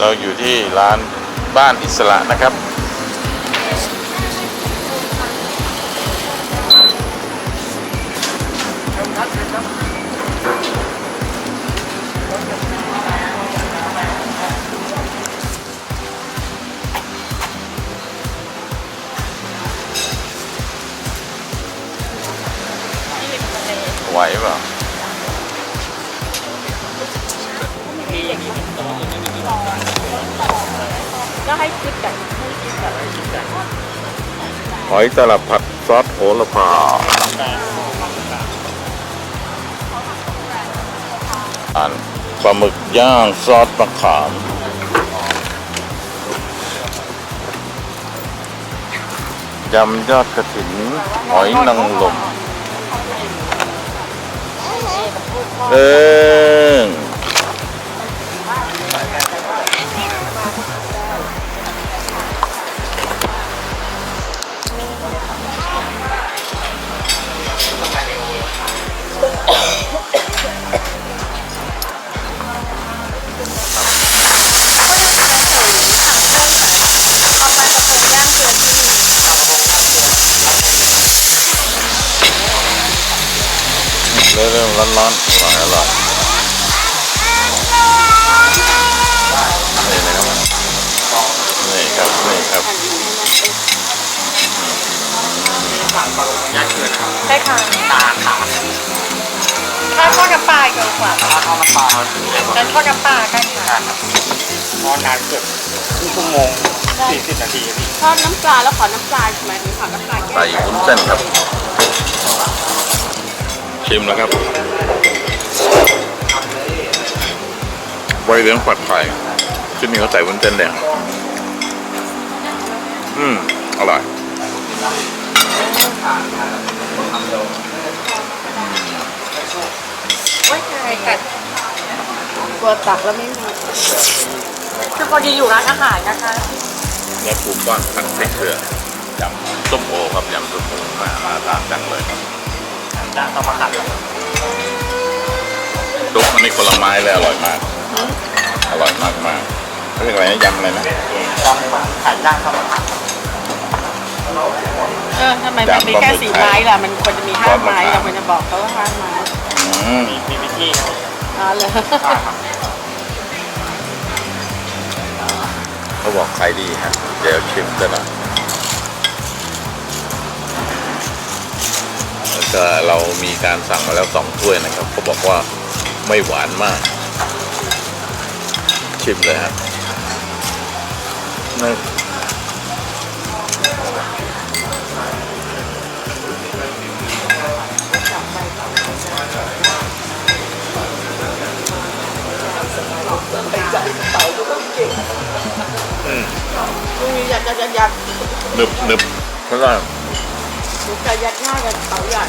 เราอยู่ที่ร้านบ้านอิสระนะครับ ไหวเปล่าก็ ให้คิดกันให้คิดแบบหอยตลับผัดซอสโหระพาอ่านปลาหมึกย่างซอสมะขามยำยอดกระถินหอยนางรมเอิง เริ่มร้อนร้อนๆอร่อยอร่อย ใช่ค่ะตาขาถ้าทอดน้ำปลาเยอะกว่าตาทอดน้ำปลาเราถือเลยว่างั้นทอดน้ำปลากันค่ะได้ครับทอดนานเกือบครึ่งชั่วโมงสี่สิบนาทีพี่ทอดน้ำปลาแล้วขอน้ำปลาใช่ไหมหรือขอน้ำปลาแก้ใส่วุ้นเส้นครับ ชิมแล้วครับไวเหลืองผัดไทยที่นี่เขาใส่วุ้นเส้นแดง อืมอร่อย ไว้ไงกันกลัวตักแล้วไม่มีคือพอดีอยู่ร้านอาหารนะคะและปูก้อนผัดพริกเกลือยำส้มโอครับยำส้มโอมามาทานจังเลยจานต้องมาขัดซุปอันนี้คนละไม้เลยอร่อยมาก อร่อยมากมากเขาเรียกอะไรนะยำอะไรนะจองไข่ย่างต้องมาขัด เออทำไมมันมีแค่สี่ไม้ล่ะ มันควรจะมีห้าไม้เราควรจะบอกเขาว่าห้าไม้อืมมีมีวิธีครับอ๋อเลยได้ครับเขาบอกขายดีฮะ เดี๋ยวชิมกันหน่อยแล้วก็เรามีการสั่งมาแล้วสองถ้วยนะครับเขาบอกว่าไม่หวานมาก ชิมเลยฮะนี่ มียัดยัดยัดยัดหนึบหนึบเพราะว่าหนูจะยัดหน้ากับเต๋าใหญ่